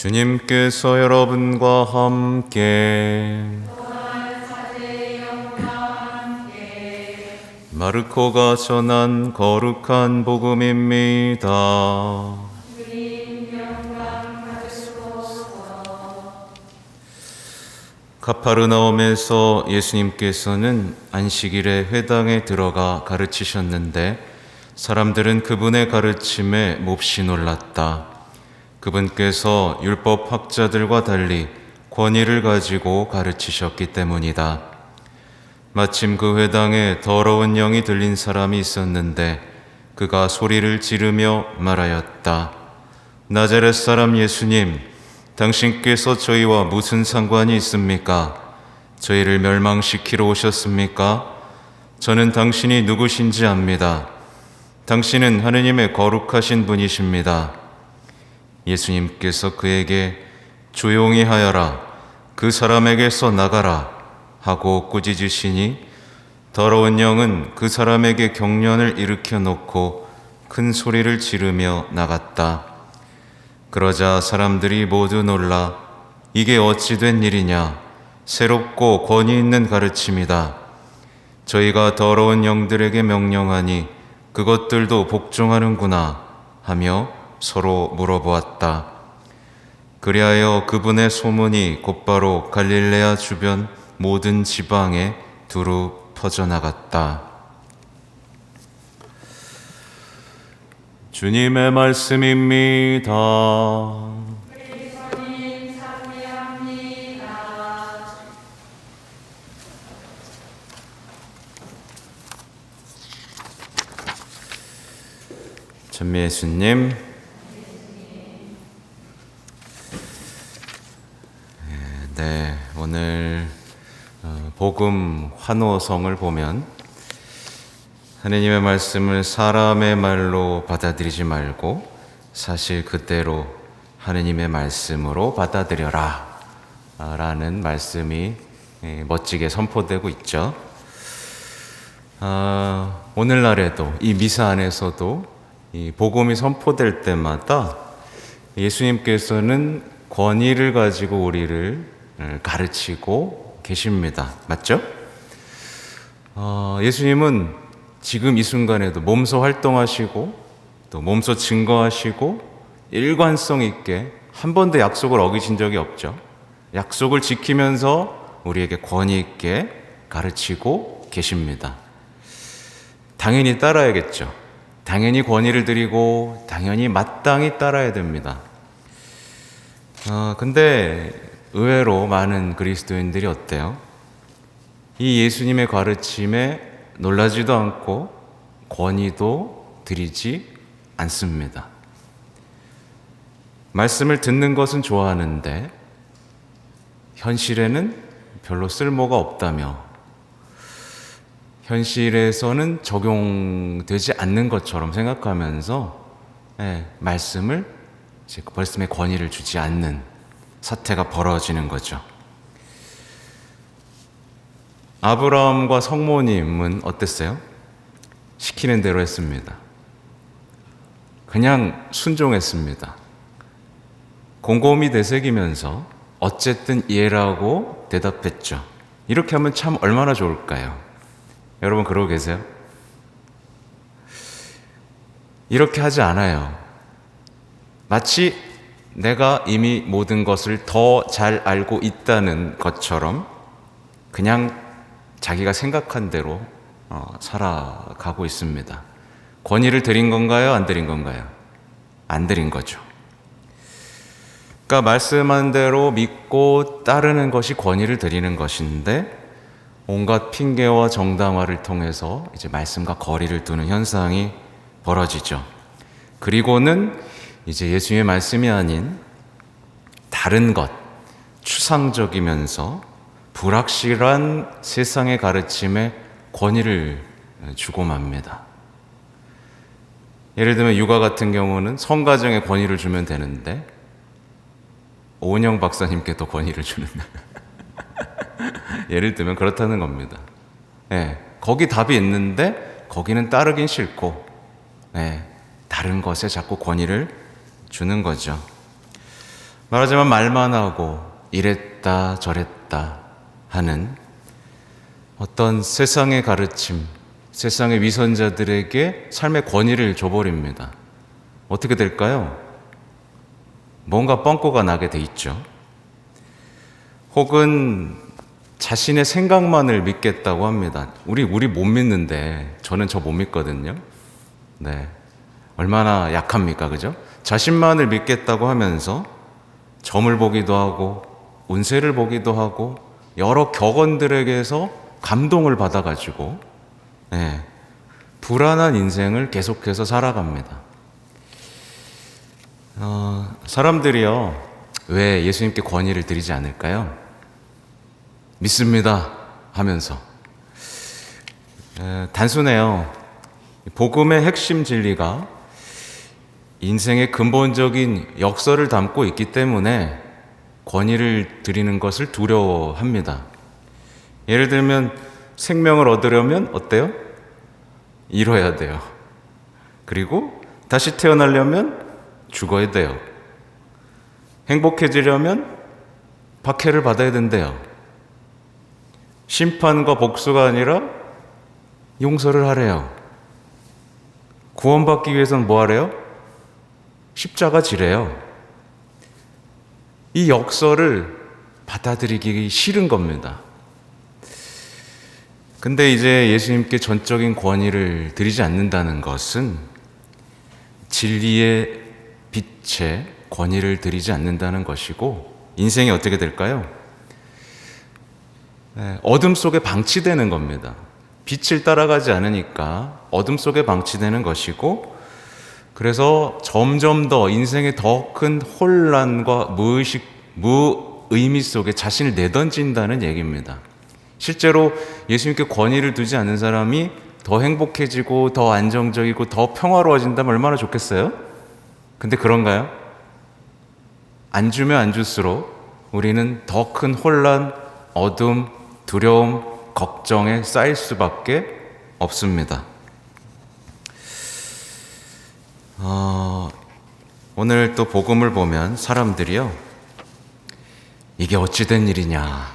주님께서 여러분과 함께 마르코가 전한 거룩한 복음입니다. 카파르나움에서 예수님께서는 안식일에 회당에 들어가 가르치셨는데 사람들은 그분의 가르침에 몹시 놀랐다. 그분께서 율법 학자들과 달리 권위를 가지고 가르치셨기 때문이다. 마침 그 회당에 더러운 영이 들린 사람이 있었는데 그가 소리를 지르며 말하였다. 나자렛 사람 예수님, 당신께서 저희와 무슨 상관이 있습니까? 저희를 멸망시키러 오셨습니까? 저는 당신이 누구신지 압니다. 당신은 하느님의 거룩하신 분이십니다. 예수님께서 그에게 조용히 하여라. 그 사람에게서 나가라. 하고 꾸짖으시니 더러운 영은 그 사람에게 경련을 일으켜 놓고 큰 소리를 지르며 나갔다. 그러자 사람들이 모두 놀라 이게 어찌 된 일이냐 새롭고 권위 있는 가르침이다. 저희가 더러운 영들에게 명령하니 그것들도 복종하는구나 하며 서로 물어보았다. 그리하여 그분의 소문이 곧바로 갈릴레아 주변 모든 지방에 두루 퍼져나갔다. 주님의 말씀입니다. 전미 예수님, 네, 오늘 어, 복음 환호성을 보면 하느님의 말씀을 사람의 말로 받아들이지 말고 사실 그대로 하느님의 말씀으로 받아들여라 라는 말씀이 예, 멋지게 선포되고 있죠. 아, 오늘날에도 이 미사 안에서도 이 복음이 선포될 때마다 예수님께서는 권위를 가지고 우리를 음, 가르치고 계십니다. 맞죠? 어, 예수님은 지금 이 순간에도 몸소 활동하시고 또 몸소 증거하시고 일관성 있게 한 번도 약속을 어기신 적이 없죠. 약속을 지키면서 우리에게 권위 있게 가르치고 계십니다. 당연히 따라야겠죠. 당연히 권위를 드리고 당연히 마땅히 따라야 됩니다. 어, 근데 의외로 많은 그리스도인들이 어때요? 이 예수님의 가르침에 놀라지도 않고 권위도 드리지 않습니다. 말씀을 듣는 것은 좋아하는데 현실에는 별로 쓸모가 없다며 현실에서는 적용되지 않는 것처럼 생각하면서 예, 말씀을 말씀의 권위를 주지 않는 사태가 벌어지는 거죠. 아브라함과 성모님은 어땠어요? 시키는 대로 했습니다. 그냥 순종했습니다. 곰곰이 되새기면서 어쨌든 이해라고 대답했죠. 이렇게 하면 참 얼마나 좋을까요? 여러분 그러고 계세요? 이렇게 하지 않아요. 마치 내가 이미 모든 것을 더 잘 알고 있다는 것처럼 그냥 자기가 생각한 대로 어, 살아가고 있습니다. 권위를 드린 건가요? 안 드린 건가요? 안 드린 거죠. 그러니까 말씀한 대로 믿고 따르는 것이 권위를 드리는 것인데 온갖 핑계와 정당화를 통해서 이제 말씀과 거리를 두는 현상이 벌어지죠. 그리고는 이제 예수님의 말씀이 아닌 다른 것, 추상적이면서 불확실한 세상의 가르침에 권위를 주고 맙니다. 예를 들면 육아 같은 경우는 성가정에 권위를 주면 되는데 오은영 박사님께 또 권위를 주는 예를 들면 그렇다는 겁니다. 예, 거기 답이 있는데 거기는 따르긴 싫고 예, 다른 것에 자꾸 권위를 주는 거죠. 말하자면 말만 하고 이랬다 저랬다 하는 어떤 세상의 가르침, 세상의 위선자들에게 삶의 권위를 줘버립니다. 어떻게 될까요? 뭔가 뻥꼬가 나게 돼 있죠. 혹은 자신의 생각만을 믿겠다고 합니다. 우리 우리 못 믿는데 저는 저 못 믿거든요. 네. 얼마나 약합니까? 그죠? 자신만을 믿겠다고 하면서 점을 보기도 하고 운세를 보기도 하고 여러 격언들에게서 감동을 받아 가지고 네. 불안한 인생을 계속해서 살아갑니다. 어, 사람들이요, 왜 예수님께 권위를 드리지 않을까요? 믿습니다 하면서. 에, 단순해요. 복음의 핵심 진리가 인생의 근본적인 역설을 담고 있기 때문에 권위를 드리는 것을 두려워합니다. 예를 들면 생명을 얻으려면 어때요? 잃어야 돼요. 그리고 다시 태어나려면 죽어야 돼요. 행복해지려면 박해를 받아야 된대요. 심판과 복수가 아니라 용서를 하래요. 구원받기 위해서는 뭐 하래요? 십자가 지래요. 이 역설을 받아들이기 싫은 겁니다. 근데 이제 예수님께 전적인 권위를 드리지 않는다는 것은 진리의 빛에 권위를 드리지 않는다는 것이고 인생이 어떻게 될까요? 네, 어둠 속에 방치되는 겁니다. 빛을 따라가지 않으니까 어둠 속에 방치되는 것이고 그래서 점점 더 인생의 더 큰 혼란과 무의식, 무의미 속에 자신을 내던진다는 얘기입니다. 실제로 예수님께 권위를 두지 않는 사람이 더 행복해지고 더 안정적이고 더 평화로워진다면 얼마나 좋겠어요? 근데 그런가요? 안 주면 안 줄수록 우리는 더 큰 혼란, 어둠, 두려움, 걱정에 쌓일 수밖에 없습니다. 어, 오늘 또 복음을 보면 사람들이요, 이게 어찌된 일이냐,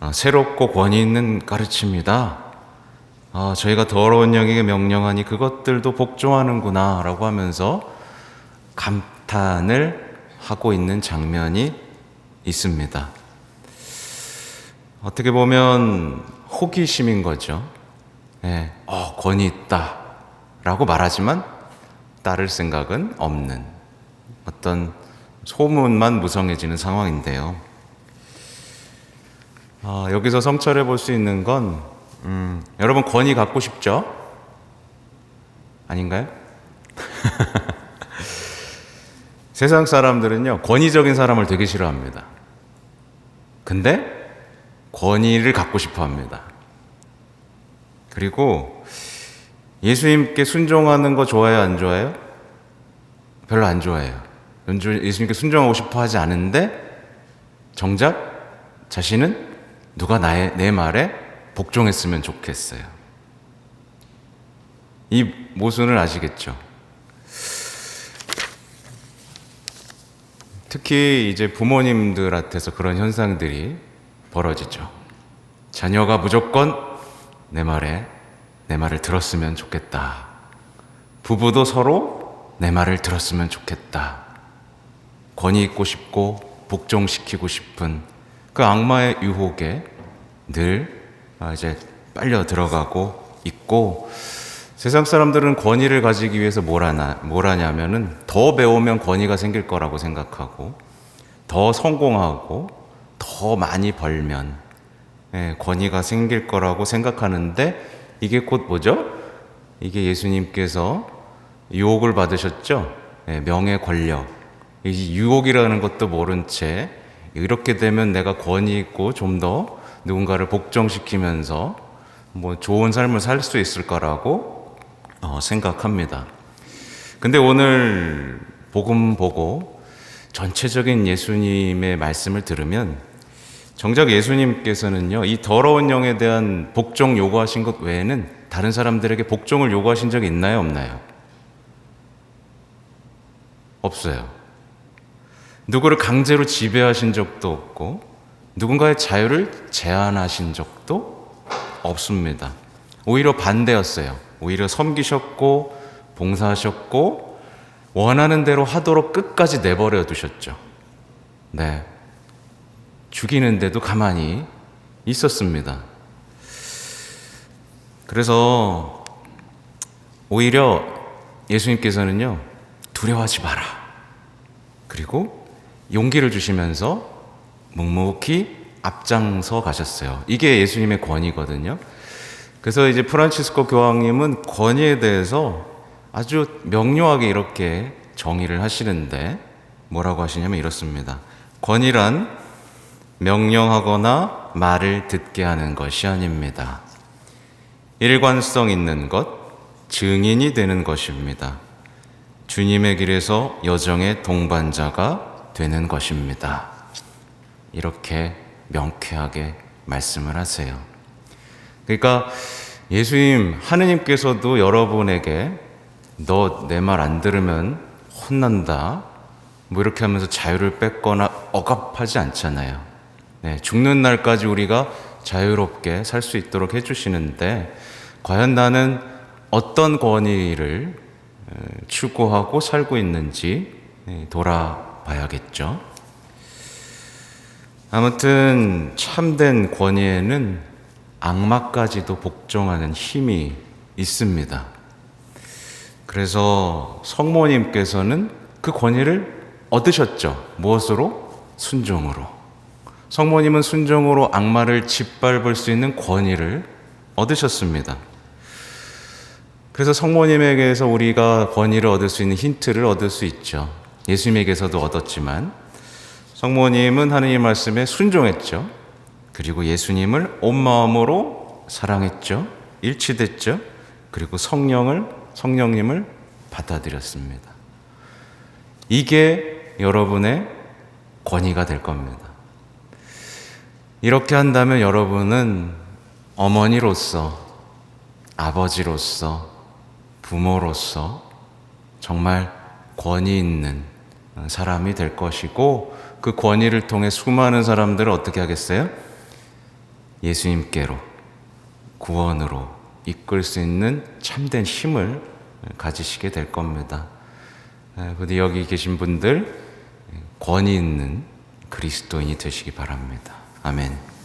어, 새롭고 권위 있는 가르침이다. 어, 저희가 더러운 영에게 명령하니 그것들도 복종하는구나 라고 하면서 감탄을 하고 있는 장면이 있습니다. 어떻게 보면 호기심인 거죠. 예, 어, 권위 있다. 라고 말하지만 따를 생각은 없는 어떤 소문만 무성해지는 상황인데요. 어, 여기서 성찰해 볼 수 있는 건, 음, 여러분 권위 갖고 싶죠? 아닌가요? 세상 사람들은요, 권위적인 사람을 되게 싫어합니다. 근데 권위를 갖고 싶어 합니다. 그리고 예수님께 순종하는 거 좋아해요, 안 좋아해요? 별로 안 좋아해요. 예수님께 순종하고 싶어 하지 않은데, 정작 자신은 누가 나의, 내 말에 복종했으면 좋겠어요. 이 모순을 아시겠죠? 특히 이제 부모님들한테서 그런 현상들이 벌어지죠. 자녀가 무조건 내 말에 내 말을 들었으면 좋겠다. 부부도 서로 내 말을 들었으면 좋겠다. 권위 있고 싶고 복종시키고 싶은 그 악마의 유혹에 늘 아, 이제 빨려 들어가고 있고 세상 사람들은 권위를 가지기 위해서 뭘 하나 뭘 하냐면은 더 배우면 권위가 생길 거라고 생각하고 더 성공하고 더 많이 벌면 예, 권위가 생길 거라고 생각하는데 이게 곧 뭐죠? 이게 예수님께서 유혹을 받으셨죠? 예, 명예 권력. 이 유혹이라는 것도 모른 채 이렇게 되면 내가 권위 있고 좀 더 누군가를 복종시키면서 뭐 좋은 삶을 살 수 있을 거라고 어, 생각합니다. 근데 오늘 복음 보고 전체적인 예수님의 말씀을 들으면 정작 예수님께서는요, 이 더러운 영에 대한 복종 요구하신 것 외에는 다른 사람들에게 복종을 요구하신 적이 있나요, 없나요? 없어요. 누구를 강제로 지배하신 적도 없고 누군가의 자유를 제한하신 적도 없습니다. 오히려 반대였어요. 오히려 섬기셨고 봉사하셨고 원하는 대로 하도록 끝까지 내버려 두셨죠. 네. 죽이는데도 가만히 있었습니다. 그래서 오히려 예수님께서는요, 두려워하지 마라. 그리고 용기를 주시면서 묵묵히 앞장서 가셨어요. 이게 예수님의 권위거든요. 그래서 이제 프란치스코 교황님은 권위에 대해서 아주 명료하게 이렇게 정의를 하시는데 뭐라고 하시냐면 이렇습니다. 권위란 명령하거나 말을 듣게 하는 것이 아닙니다. 일관성 있는 것, 증인이 되는 것입니다. 주님의 길에서 여정의 동반자가 되는 것입니다. 이렇게 명쾌하게 말씀을 하세요. 그러니까 예수님, 하느님께서도 여러분에게 너 내 말 안 들으면 혼난다. 뭐 이렇게 하면서 자유를 뺏거나 억압하지 않잖아요. 네, 죽는 날까지 우리가 자유롭게 살 수 있도록 해주시는데, 과연 나는 어떤 권위를 에, 추구하고 살고 있는지 네, 돌아봐야겠죠. 아무튼 참된 권위에는 악마까지도 복종하는 힘이 있습니다. 그래서 성모님께서는 그 권위를 얻으셨죠. 무엇으로? 순종으로. 성모님은 순종으로 악마를 짓밟을 수 있는 권위를 얻으셨습니다. 그래서 성모님에게서 우리가 권위를 얻을 수 있는 힌트를 얻을 수 있죠. 예수님에게서도 얻었지만 성모님은 하느님 말씀에 순종했죠. 그리고 예수님을 온 마음으로 사랑했죠. 일치됐죠. 그리고 성령을 성령님을 받아들였습니다. 이게 여러분의 권위가 될 겁니다. 이렇게 한다면 여러분은 어머니로서 아버지로서 부모로서 정말 권위 있는 사람이 될 것이고 그 권위를 통해 수많은 사람들을 어떻게 하겠어요? 예수님께로 구원으로 이끌 수 있는 참된 힘을 가지시게 될 겁니다. 부디 여기 계신 분들 권위 있는 그리스도인이 되시기 바랍니다. 아멘.